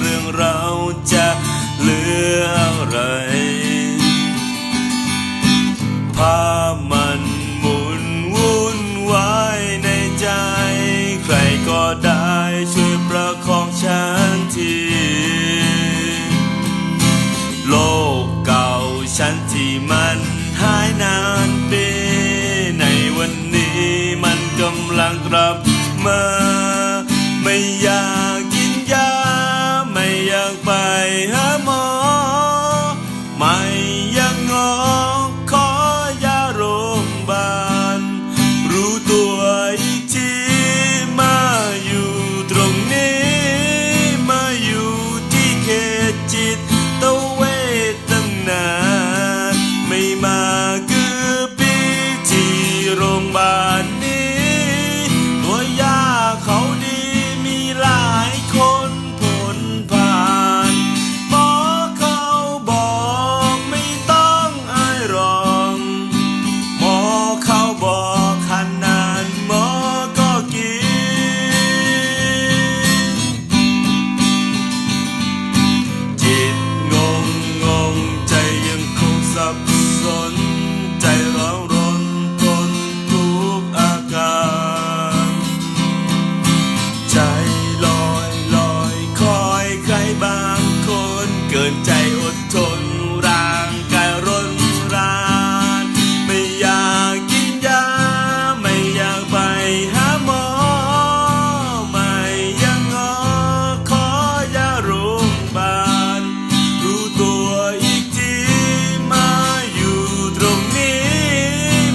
เรื่องเราจะเหลืออะไรภาพมันหมุนวุ่นวายในใจ ใครก็ได้ช่วยประคองฉันทีโลกเก่าฉันที่มันหายนานปีในวันนี้มันกำลังกลับมาไม่ยาก เกินใจอดทนร่างกายร้นรานไม่อยากกินยา ไม่อยากไปหาหมอ ไม่อยากงอขอยาโรงพยาบาลรู้ตัวอีกทีมาอยู่ตรงนี้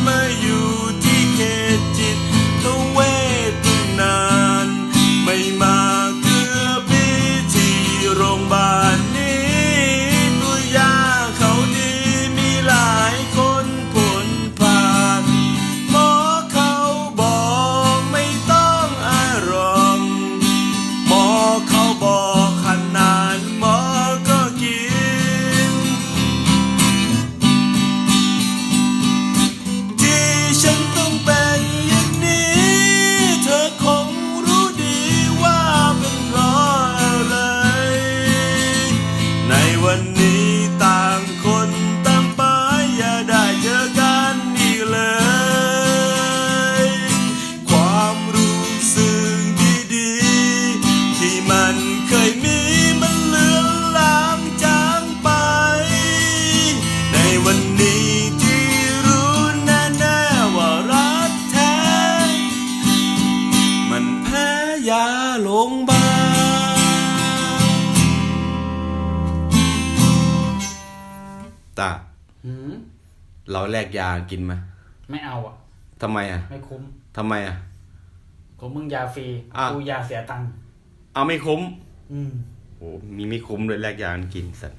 มาอยู่ที่เขตจิตตเวทตั้งนาน ไม่มาเกือบปีที่โรงพยาบาล ยาโรงพยาบาลตาหืมเราแลกยากินไหมไม่เอาอะ ทำไมอะไม่คุ้มทำไมอะ ของมึงยาฟรีอะ กูยาเสียตังค์เอาไม่คุ้มอืม โอ้มีไม่คุ้มเลยแลกยากินสัตว์